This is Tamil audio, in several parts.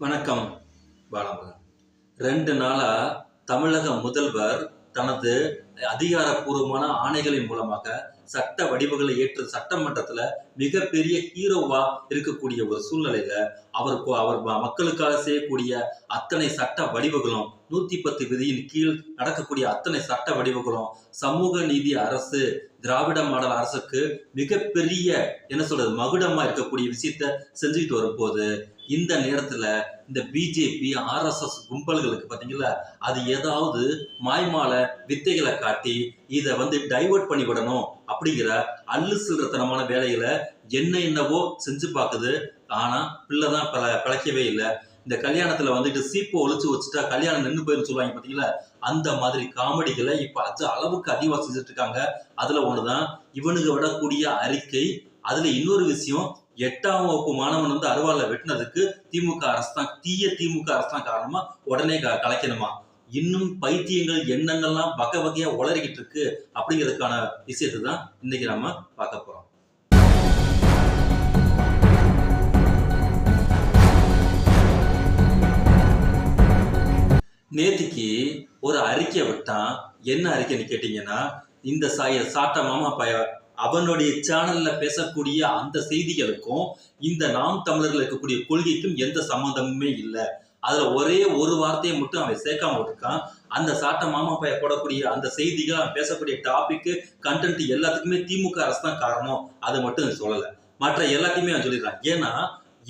வணக்கம் பாலமுருகன் ரெண்டு நாளா தமிழக முதல்வர் தனது அதிகாரப்பூர்வமான ஆணைகளின் மூலமாக சட்ட வடிவுகளை ஏற்று சட்டமன்றத்துல மிகப்பெரிய ஹீரோவா இருக்கக்கூடிய ஒரு சூழ்நிலையில அவர் அவர் மக்களுக்காக செய்யக்கூடிய அத்தனை சட்ட வடிவுகளும் நூத்தி பத்து விதியின் கீழ் நடக்கக்கூடிய அத்தனை சட்ட வடிவுகளும் சமூக நீதி அரசு திராவிட மாடல் அரசுக்கு மிகப்பெரிய என்ன சொல்றது மகுடமா இருக்கக்கூடிய விஷயத்த செஞ்சுக்கிட்டு வரும்போது இந்த நேரத்துல இந்த பிஜேபி ஆர்எஸ்எஸ் கும்பல்களுக்கு பார்த்தீங்களா அது ஏதாவது மாய்மால வித்தைகளை காட்டி இதை வந்து டைவர்ட் பண்ணி விடணும் அப்படிங்கிற அல்லு சில்லறத்தனமான வேலைகளை என்ன என்னவோ செஞ்சு பார்க்குது ஆனா பிள்ளைதான் பிழ பிழைக்கவே இல்லை. இந்த கல்யாணத்துல வந்துட்டு சீப்பை ஒழிச்சு வச்சுட்டா கல்யாணம் நின்று போயிருந்து சொல்லுவாங்க பாத்தீங்களா? அந்த மாதிரி காமெடிகளை இப்ப அது அளவுக்கு அதிகமா செஞ்சுட்டு இருக்காங்க. அதுல ஒண்ணுதான் இவனுக்கு விடக்கூடிய அறிக்கை. அதுல இன்னொரு விஷயம் எட்டாம் வகுப்பு மாணவன் வந்து அருவாள்ல வெட்டினதுக்கு திமுக அரசு தான் தீய திமுக அரசு தான் காரணமா உடனே க- கலைக்கணுமா? இன்னும் பைத்தியங்கள் எண்ணங்கள்லாம் வகை வகையா உளறிக்கிட்டு இருக்கு அப்படிங்கிறதுக்கான விஷயத்தை தான் இன்னைக்கு நம்ம பார்க்க போறோம். நேத்திக்கு ஒரு அறிக்கை விட்டான். என்ன அறிக்கைன்னு கேட்டீங்கன்னா இந்த சாய சாட்ட மாமா பய அவனுடைய சேனல்ல பேசக்கூடிய அந்த செய்திகளுக்கும் இந்த நாம் தமிழர்கள் இருக்கக்கூடிய கொள்கைக்கும் எந்த சம்மந்தமுமே இல்லை. அதுல ஒரே ஒரு வார்த்தையை மட்டும் அவன் சேர்க்காம விட்டுருக்கான் அந்த சாட்ட மாமா பைய போடக்கூடிய அந்த செய்திகள் அவன் பேசக்கூடிய டாபிக் கண்டென்ட் எல்லாத்துக்குமே திமுக அரசு தான் காரணம். அதை மட்டும் சொல்லலை சொல்லல. மற்ற எல்லாத்தையுமே அவன் சொல்லிடுறான். ஏன்னா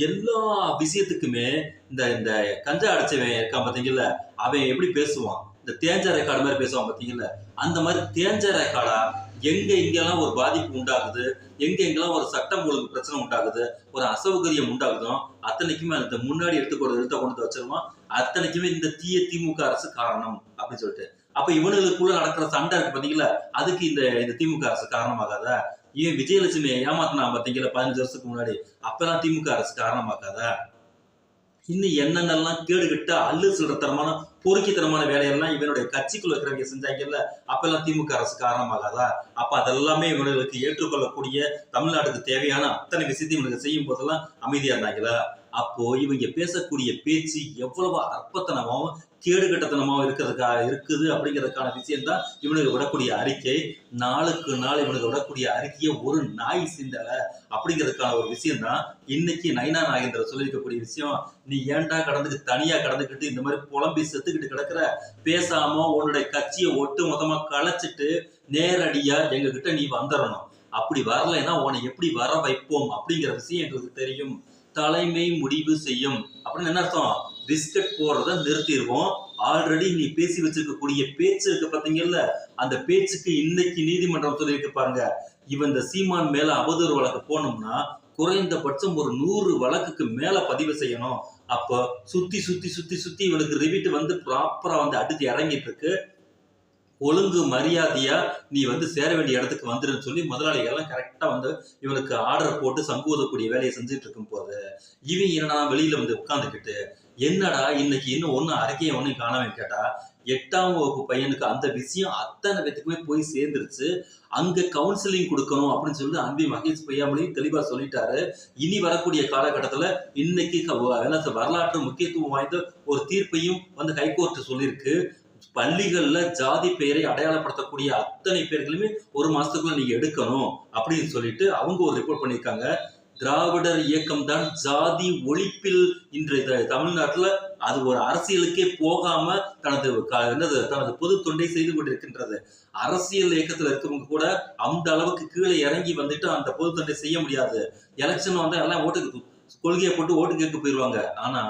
எல்லா விஷயத்துக்குமே இந்த இந்த கஞ்சா அடைச்சவன் இருக்கான் பாத்தீங்கல்ல அவன் எப்படி பேசுவான்? இந்த தேஞ்ச ரெக்கார்டு மாதிரி பேசுவான் பாத்தீங்கல்ல. அந்த மாதிரி தேஞ்ச ரெக்கார்டா எங்க எங்கெல்லாம் ஒரு பாதிப்பு உண்டாகுது? எங்க எங்கெல்லாம் ஒரு சட்டம் ஒழுங்கு பிரச்சனை உண்டாகுது? ஒரு அசௌகரியம் உண்டாகுதோ அத்தனைக்குமே அந்த முன்னாடி எடுத்துக்கொண்டு எடுத்த கொண்டு வச்சிருவோம் அத்தனைக்குமே இந்த தீய திமுக அரசு காரணம் அப்படின்னு சொல்லிட்டு. அப்ப இவனுக்குள்ள நடக்கிற சண்டை இருக்கு பாத்தீங்களா? அதுக்கு இந்த இந்த திமுக அரசு காரணமாகாதா? ஏன் விஜயலட்சுமியை ஏமாத்தினா பாத்தீங்களா? பதினஞ்சு வருஷத்துக்கு முன்னாடி. அப்பெல்லாம் திமுக அரசு காரணமாக்காதா இன்னும் என்னென்னலாம் கேடுகிட்ட அல்லு சில்லறத்தனமான பொறுக்கித்தனமான வேலையெல்லாம் இவனுடைய கட்சிக்குள்ள இருக்கிறவங்க செஞ்சாங்கல்ல அப்பெல்லாம் திமுக அரசு காரணமாகாதா? அப்ப அதெல்லாமே இவனுக்கு ஏற்றுக்கொள்ளக்கூடிய தமிழ்நாட்டுக்கு தேவையான அத்தனை விஷயத்தையும் இவனுக்கு செய்யும் போதெல்லாம் அமைதியா இருந்தாங்களா? அப்போ இவங்க பேசக்கூடிய பேச்சு எவ்வளவு அற்பத்தனமாவும் கேடுகட்டத்தனமாகவும் இருக்கிறதுக்கா இருக்குது அப்படிங்கிறதுக்கான விஷயம் தான் இவனுக்கு விடக்கூடிய அறிக்கை. நாளுக்கு நாள் இவனுக்கு விடக்கூடிய அறிக்கையை ஒரு நாய் சிந்தலை அப்படிங்கிறதுக்கான ஒரு விஷயம் தான் இன்னைக்கு நைனா நாகேந்திர சொல்லியிருக்கக்கூடிய விஷயம் நீ ஏன்டா கடந்துக்கு தனியா கடந்துக்கிட்டு இந்த மாதிரி புலம்பி செத்துக்கிட்டு கிடக்குற? பேசாம உன்னுடைய கட்சியை ஒட்டு மொத்தமா களைச்சிட்டு நேரடியா எங்க கிட்ட நீ வந்துடணும் அப்படி வரலைன்னா உன்னை எப்படி வர வைப்போம்? அப்படிங்கிற விஷயம் எங்களுக்கு தெரியும். தலைமை முடிவு செய்யும். அப்படின்னு என்ன அர்த்தம்? பிஸ்கட் போடுறத நிறுத்திடுவோம் ஆல்ரெடி நீ பேசி வச்சிருக்கக்கூடிய பேச்சு இருக்கு பாத்தீங்கல்ல அந்த பேச்சுக்கு இன்னைக்கு நீதிமன்றம் சொல்லியிருக்கு பாருங்க. இவன் இந்த சீமான் மேல அவதூறு வழக்கு போனோம்னா குறைந்தபட்சம் ஒரு நூறு வழக்குக்கு மேல பதிவு செய்யணும். அப்போ சுத்தி சுத்தி சுத்தி சுத்தி இவனுக்கு ரிவிட் வந்து ப்ராப்பரா வந்து அடுத்து இறங்கிட்டு இருக்கு. ஒழுங்கு மரியாதையாக நீ வந்து சேர வேண்டிய இடத்துக்கு வந்துருன்னு சொல்லி முதலாளிகள் எல்லாம் வந்து இவனுக்கு ஆர்டர் போட்டு சங்கூதக்கூடிய வேலையை செஞ்சுட்டு இருக்கும் போது இவன் என்னடா வெளியில் வந்து உட்காந்துக்கிட்டு என்னடா இன்னைக்கு இன்னும் ஒன்று அறிக்கையை ஒன்றும் காணாமல் கேட்டா எட்டாம் வகுப்பு பையனுக்கு அந்த விஷயம் அத்தனை பேத்துக்குமே போய் சேர்ந்துருச்சு அங்க கவுன்சிலிங் கொடுக்கணும் அப்படின்னு சொல்லி அன்பி மகேஷ் பொய்யாமொழி தெளிவா சொல்லிட்டாரு. இனி வரக்கூடிய காலகட்டத்துல இன்னைக்கு வரலாற்று முக்கியத்துவம் வாய்ந்த ஒரு தீர்ப்பையும் வந்து ஹைகோர்ட் சொல்லியிருக்கு பள்ளிகள்ல ஜாதி பெயரை அடையாளப்படுத்தக்கூடிய அத்தனை பேர்களுமே ஒரு மாசத்துக்குள்ள நீங்கள் எடுக்கணும் அப்படின்னு சொல்லிட்டு அவங்க ஒரு ரிப்போர்ட் பண்ணியிருக்காங்க. திராவிடர் இயக்கம் தான் ஜாதி ஒழிப்பில் இன்றைய தமிழ்நாட்டில் தமிழ்நாட்டுல அது ஒரு அரசியலுக்கே போகாம தனது என்னது தனது பொது தொண்டை செய்து கொண்டிருக்கின்றது. அரசியல் இயக்கத்துல இருக்கவங்க கூட அந்த அளவுக்கு கீழே இறங்கி வந்துட்டு அந்த பொது தொண்டை செய்ய முடியாது. எலெக்ஷன் வந்தா எல்லாம் ஓட்டுக்கு கொள்கையை போட்டு ஓட்டு கேட்க போயிடுவாங்க ஆனா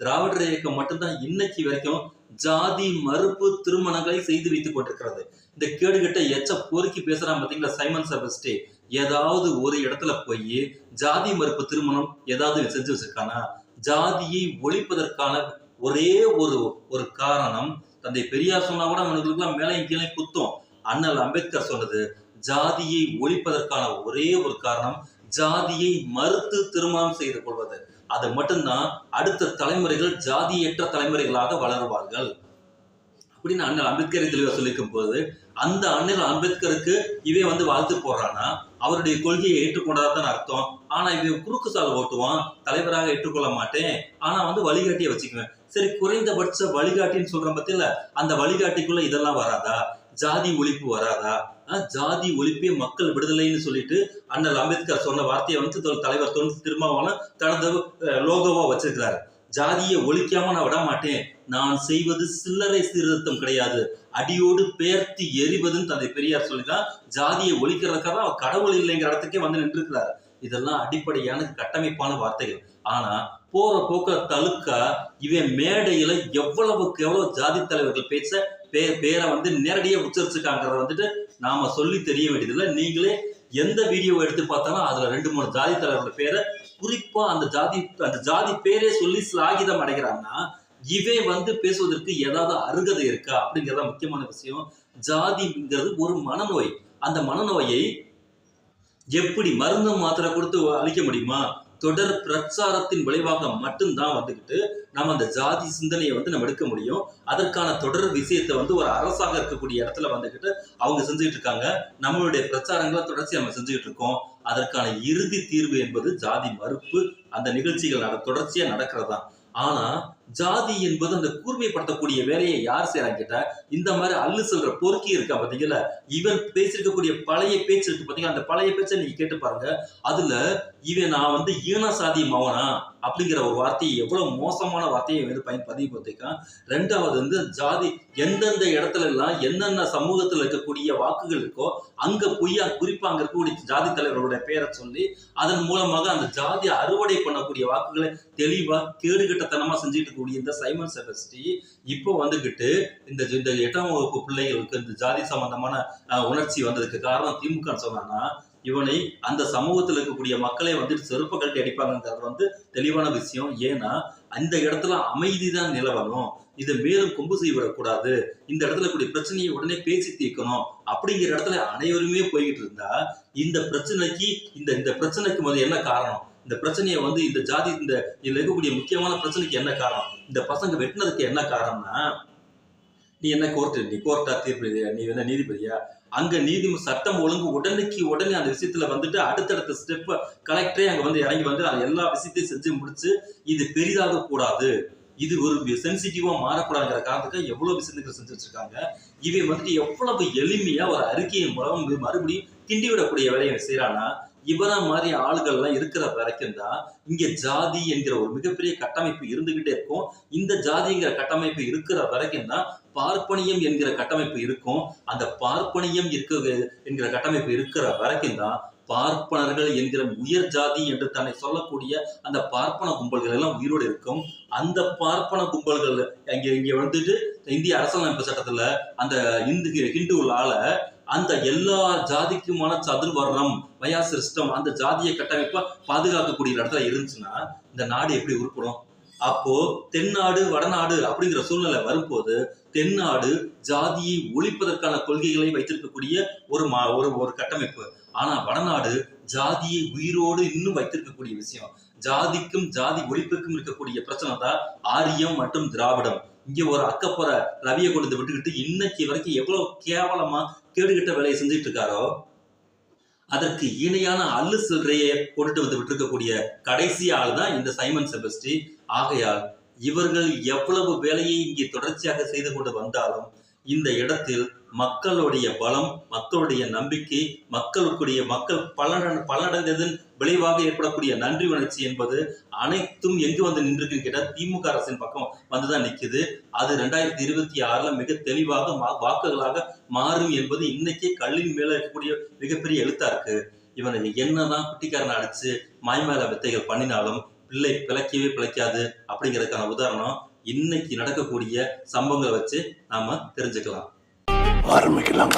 திராவிடர் இயக்கம் மட்டும்தான் இன்னைக்கு வரைக்கும் ஜாதி மறுப்பு திருமணங்களை செய்து வைத்துக் கொண்டிருக்கிறது. இந்த கேடுகட்ட எச்ச பொறுக்கி பேசுறான் பாத்தீங்களா சைமன் செபஸ்டே. ஏதாவது ஒரு இடத்துல போய் ஜாதி மறுப்பு திருமணம் ஏதாவது செஞ்சு வச்சிருக்கானா? ஜாதியை ஒழிப்பதற்கான ஒரே ஒரு ஒரு காரணம் தந்தை பெரியார் சொன்னா கூட அவனுக்குலாம் மேலே கீழே குத்தும். அண்ணல் அம்பேத்கர் சொன்னது ஜாதியை ஒழிப்பதற்கான ஒரே ஒரு காரணம் ஜாதியை மறுத்து திருமணம் செய்து கொள்வது. அது மட்டும்தான் அடுத்த தலைமுறைகள் ஜாதியற்ற தலைமுறைகளாக வளருவார்கள். அப்படின்னு அண்ணல் அம்பேத்கரை தெளிவாக சொல்லிக்கும் போது அந்த அண்ணல் அம்பேத்கருக்கு இவன் வந்து வாழ்த்து போடுறான்னா அவருடைய கொள்கையை ஏற்றுக்கொண்டதான் அர்த்தம். ஆனா இவன் குறுக்கு சால் ஓட்டுவான் தலைவராக ஏற்றுக்கொள்ள மாட்டேன் ஆனா வந்து வழிகாட்டியை வச்சுக்குவேன். சரி குறைந்தபட்ச வழிகாட்டின்னு சொல்ற பத்தியில அந்த வழிகாட்டிக்குள்ள இதெல்லாம் வராதா? ஜாதி ஒழிப்பு வராதா? ஜாதி ஒழிப்பே மக்கள் விடுதலைன்னு சொல்லிட்டு அண்ணல் அம்பேத்கர் சொன்ன வார்த்தையை வந்து தலைவர் தொண்டு திருமாவளம் தனது லோகோவா வச்சிருக்கிறாரு. ஜாதியை ஒழிக்காம நான் விட மாட்டேன். நான் செய்வது சில்லறை சீர்திருத்தம் கிடையாது. அடியோடு பேர்த்து எரிவதுன்னு தந்தை பெரியார் சொல்லிதான் ஜாதியை ஒழிக்கிறதுக்காக அவர் கடவுள் இல்லைங்கிற இடத்துக்கே வந்து நின்றுக்கிறார் இதெல்லாம் அடிப்படையான கட்டமைப்பான வார்த்தைகள். ஆனா போற போக்க தழுக்க இவன் மேடையில எவ்வளவுக்கு எவ்வளவு ஜாதி தலைவர்கள் பேச பே பேரை வந்து நேரடியாக உச்சரிச்சிருக்காங்கிறத வந்துட்டு நாம சொல்லி தெரிய வேண்டியதில்லை. நீங்களே எந்த வீடியோ எடுத்து பார்த்தாலும் அதுல ரெண்டு மூணு ஜாதி தலைவரோட பேரை குறிப்பா அந்த ஜாதி அந்த ஜாதி பேரே சொல்லி சாகிதம் அடைகிறான்னா இவன் வந்து பேசுவதற்கு ஏதாவது அருகதை இருக்கா? அப்படிங்கிறத முக்கியமான விஷயம். ஜாதிங்கிறது ஒரு மனநோய். அந்த மனநோயை எப்படி மருந்து மாத்திரை கொடுத்து அழிக்க முடியுமா? தொடர் பிரச்சாரத்தின் விளைவாக மட்டும்தான் வந்துகிட்டு நம்ம அந்த ஜாதி சிந்தனையை வந்து நம்ம எடுக்க முடியும். அதற்கான தொடர் விஷயத்தை வந்து ஒரு அரசாக இருக்கக்கூடிய இடத்துல வந்துகிட்டு அவங்க செஞ்சுக்கிட்டு இருக்காங்க. நம்மளுடைய பிரச்சாரங்களை தொடர்ச்சி நம்ம செஞ்சுக்கிட்டு இருக்கோம். அதற்கான இறுதி தீர்வு என்பது ஜாதி மறுப்பு. அந்த நிகழ்ச்சிகள் நட தொடர்ச்சியா நடக்கிறதா ஆனா ஜாதி என்பது அந்த கூர்மைப்படுத்தக்கூடிய வேலையை யார் செய்யறாங்க கேட்டா இந்த மாதிரி அல்லு சொல்ற பொறுக்கி இருக்கா பாத்தீங்களா? இவன் பேசிருக்கக்கூடிய பழைய பேச்சு இருக்கு பாத்தீங்களா? அந்த பழைய பேச்சை நீங்க கேட்டு பாருங்க. அதுல இவன் நான் வந்து ஈன சாதி மவனா அப்படிங்கிற ஒரு வார்த்தையை எவ்வளவு மோசமான வார்த்தையை வந்து பயன் பதிவு பார்த்துக்கான் ரெண்டாவது வந்து ஜாதி எந்தெந்த இடத்துல எல்லாம் என்னென்ன சமூகத்துல இருக்கக்கூடிய வாக்குகள் இருக்கோ அங்க பொய்யா குறிப்பா அங்க இருக்கக்கூடிய ஜாதி தலைவர்களுடைய பேரை சொல்லி அதன் மூலமாக அந்த ஜாதி அறுவடை பண்ணக்கூடிய வாக்குகளை தெளிவா கேடுகட்டத்தனமா செஞ்சுட்டு இருக்கக்கூடிய இந்த சைமன் செபஸ்டி இப்போ வந்துகிட்டு இந்த இந்த எட்டாம் வகுப்பு பிள்ளைகளுக்கு இந்த ஜாதி சம்பந்தமான உணர்ச்சி வந்ததுக்கு காரணம் திமுக சொன்னான்னா இவனை அந்த சமூகத்தில் இருக்கக்கூடிய மக்களை வந்துட்டு செருப்பு கட்டி அடிப்பாங்கிறது வந்து தெளிவான விஷயம். ஏன்னா அந்த இடத்துல அமைதி தான் நிலவணும். இதை மேலும் கொம்பு செய்விடக்கூடாது இந்த இடத்துல கூடிய பிரச்சனையை உடனே பேசி தீர்க்கணும். அப்படிங்கிற இடத்துல அனைவருமே போய்கிட்டு இருந்தா இந்த பிரச்சனைக்கு இந்த இந்த பிரச்சனைக்கு முதல் என்ன காரணம்? இந்த பிரச்சனையை வந்து இந்த ஜாதி இந்த இதில் இருக்கக்கூடிய முக்கியமான பிரச்சனைக்கு என்ன காரணம்? இந்த பசங்க வெட்டினதுக்கு என்ன காரணம்னா நீ என்ன கோர்ட்டு நீ கோர்ட்டா தீர்ப்பு நீ என்ன நீதிபதியா? அங்க நீதி சட்டம் ஒழுங்கு உடனேக்கு உடனே அந்த விஷயத்துல வந்துட்டு அடுத்தடுத்த ஸ்டெப் கலெக்டரே அங்க வந்து இறங்கி வந்து அது எல்லா விஷயத்தையும் செஞ்சு முடிச்சு இது பெரிதாக கூடாது. இது ஒரு சென்சிட்டிவா மாறக்கூடாதுங்கிற காரணத்துக்கு எவ்வளவு விஷயங்கள் செஞ்சு வச்சிருக்காங்க. இவை வந்துட்டு எவ்வளவு எளிமையா ஒரு அறிக்கையின் மூலம் மறுபடியும் கிண்டி விடக்கூடிய வேலையை செய்யறானா இவரா மாதிரி ஆளுகள் எல்லாம் இருக்கிற வரைக்கும் தான் இங்க ஜாதி என்கிற ஒரு மிகப்பெரிய கட்டமைப்பு இருந்துகிட்டே இருக்கும். இந்த ஜாதிங்கிற கட்டமைப்பு இருக்கிற வரைக்கும் தான் பார்ப்பனியம் என்கிற கட்டமைப்பு இருக்கும். அந்த பார்ப்பனியம் இருக்க என்கிற கட்டமைப்பு இருக்கிற வரைக்கும் தான் பார்ப்பனர்கள் என்கிற உயர் ஜாதி என்று தன்னை சொல்லக்கூடிய அந்த பார்ப்பன கும்பல்கள் எல்லாம் உயிரோடு இருக்கும். அந்த பார்ப்பன கும்பல்கள் இங்க இங்க வந்துட்டு இந்திய அரசியலமைப்பு சட்டத்துல அந்த இந்து ஹிந்து ஆள அந்த எல்லா ஜாதிக்குமான சதுர்வர்ணம் வயா சிஸ்டம் அந்த ஜாதிய கட்டமைப்பை பாதுகாக்கக்கூடிய இடத்துல இருந்துச்சுன்னா இந்த நாடு எப்படி உருப்படும்? அப்போ தென்னாடு வடநாடு அப்படிங்கிற சூழ்நிலை வரும்போது தென்னாடு ஜாதியை ஒழிப்பதற்கான கொள்கைகளை வைத்திருக்கக்கூடிய ஒரு மா ஒரு ஒரு கட்டமைப்பு. ஆனா வடநாடு ஜாதியை உயிரோடு இன்னும் வைத்திருக்கக்கூடிய விஷயம். ஜாதிக்கும் ஜாதி ஒழிப்புக்கும் இருக்கக்கூடிய பிரச்சனை தான் ஆரியம் மற்றும் திராவிடம். இங்க ஒரு அக்கப்புற ரவியை கொண்டு வந்து விட்டுக்கிட்டு இன்னைக்கு வரைக்கும் எவ்வளவு கேவலமா கேடுகிட்ட வேலையை செஞ்சுட்டு இருக்காரோ அதற்கு இணையான அல்லு சில்லறையை கொண்டுட்டு வந்து விட்டுருக்கக்கூடிய கடைசி ஆள் தான் இந்த சைமன் செபஸ்டி. ஆகையால் இவர்கள் எவ்வளவு வேலையை இங்கே தொடர்ச்சியாக செய்து கொண்டு வந்தாலும் இந்த இடத்தில் மக்களுடைய பலம் மக்களுடைய நம்பிக்கை மக்களுக்குடைய மக்கள் பலன பலனடைந்ததன் விளைவாக ஏற்படக்கூடிய நன்றி உணர்ச்சி என்பது அனைத்தும் எங்கு வந்து நின்றுக்குன்னு கேட்டால் திமுக அரசின் பக்கம் வந்துதான் நிற்குது அது ரெண்டாயிரத்தி இருபத்தி ஆறுல மிக தெளிவாக மா- வாக்குகளாக மாறும் என்பது இன்னைக்கே கல்லின் மேல இருக்கக்கூடிய மிகப்பெரிய எழுத்தா இருக்கு. இவனை என்னதான் குட்டிக்காரனை அடிச்சு மாய்மேல வித்தைகள் பண்ணினாலும் பிள்ளை பிழைக்கவே பிழைக்காது அப்படிங்கிறதுக்கான உதாரணம் இன்னைக்கு நடக்கக்கூடிய சம்பவங்களை வச்சு நாம தெரிஞ்சுக்கலாம். Var mı ki lan